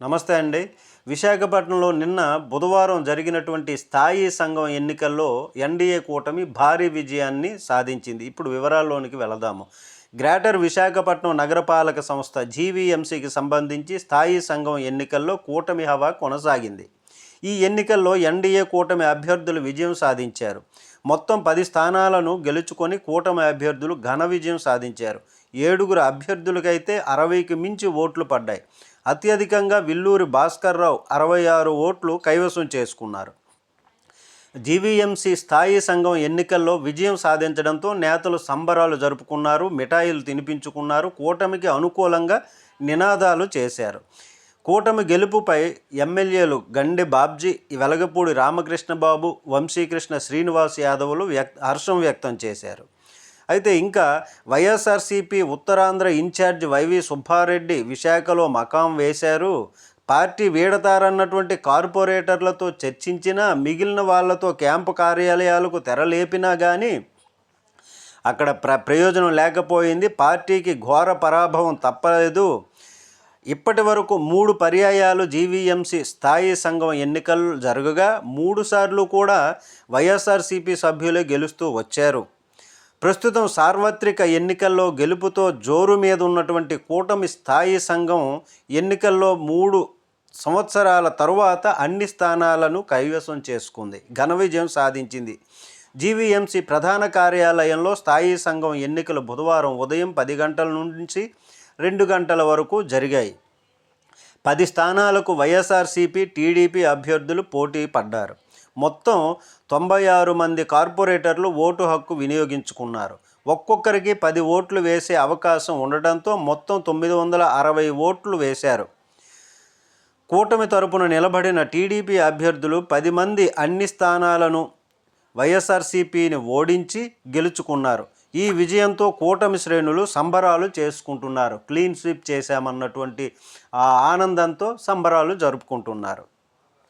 నమస్తే అండి. విశాఖపట్నంలో నిన్న బుధవారం జరిగినటువంటి స్థాయి సంఘం ఎన్నికల్లో ఎన్డీఏ కూటమి భారీ విజయాన్ని సాధించింది. ఇప్పుడు వివరాల్లోనికి వెళదాము. గ్రేటర్ విశాఖపట్నం నగరపాలక సంస్థ జీవీఎంసీకి సంబంధించి స్థాయి సంఘం ఎన్నికల్లో కూటమి హవా కొనసాగింది. ఈ ఎన్నికల్లో ఎన్డీఏ కూటమి అభ్యర్థులు విజయం సాధించారు. మొత్తం పది స్థానాలను గెలుచుకొని కూటమి అభ్యర్థులు ఘన విజయం సాధించారు. ఏడుగురు అభ్యర్థులకైతే అరవైకి మించి ఓట్లు పడ్డాయి. అత్యధికంగా విల్లూరి భాస్కర్రావు అరవై ఆరు ఓట్లు కైవసం చేసుకున్నారు. జీవీఎంసీ స్థాయి సంఘం ఎన్నికల్లో విజయం సాధించడంతో నేతలు సంబరాలు జరుపుకున్నారు మిఠాయిలు తినిపించుకున్నారు కూటమికి అనుకూలంగా నినాదాలు చేశారు. కూటమి గెలుపుపై ఎమ్మెల్యేలు గండి బాబ్జీ వెలగపూడి రామకృష్ణబాబు వంశీకృష్ణ శ్రీనివాస్ యాదవులు వ్యక్ హర్షం వ్యక్తం చేశారు. అయితే ఇంకా YSRCP Uttarandhra incharge Y V Subbareddy విశాఖలో మకాం వేశారు. పార్టీ వీడతారన్నటువంటి కార్పొరేటర్లతో చర్చించినా మిగిలిన వాళ్ళతో క్యాంపు కార్యాలయాలకు తెరలేపినా కానీ అక్కడ ప్ర ప్రయోజనం లేకపోయింది. పార్టీకి ఘోర పరాభవం తప్పలేదు. ఇప్పటి వరకు మూడు పర్యాయాలు జీవీఎంసీ స్థాయి సంఘం ఎన్నికలు జరగగా మూడుసార్లు కూడా వైఎస్ఆర్సీపీ సభ్యులే గెలుస్తూ వచ్చారు. ప్రస్తుతం సార్వత్రిక ఎన్నికల్లో గెలుపుతో జోరు మీద ఉన్నటువంటి కూటమి స్థాయి సంఘం ఎన్నికల్లో మూడు సంవత్సరాల తరువాత అన్ని స్థానాలను కైవసం చేసుకుంది. ఘన విజయం సాధించింది. జీవీఎంసీ ప్రధాన కార్యాలయంలో స్థాయి సంఘం ఎన్నికలు బుధవారం ఉదయం పది గంటల నుంచి రెండు గంటల వరకు జరిగాయి. పది స్థానాలకు వైఎస్ఆర్సీపీ టీడీపీ అభ్యర్థులు పోటీ పడ్డారు. మొత్తం తొంభై ఆరు మంది కార్పొరేటర్లు ఓటు హక్కు వినియోగించుకున్నారు. ఒక్కొక్కరికి పది ఓట్లు వేసే అవకాశం ఉండడంతో మొత్తం తొమ్మిది వందల అరవై ఓట్లు వేశారు. కూటమి తరపున నిలబడిన టీడీపీ అభ్యర్థులు పది మంది అన్ని స్థానాలను వైఎస్ఆర్సీపీని ఓడించి గెలుచుకున్నారు. ఈ విజయంతో కూటమి శ్రేణులు సంబరాలు చేసుకుంటున్నారు. క్లీన్ స్వీప్ చేశామన్నటువంటి ఆ ఆనందంతో సంబరాలు జరుపుకుంటున్నారు.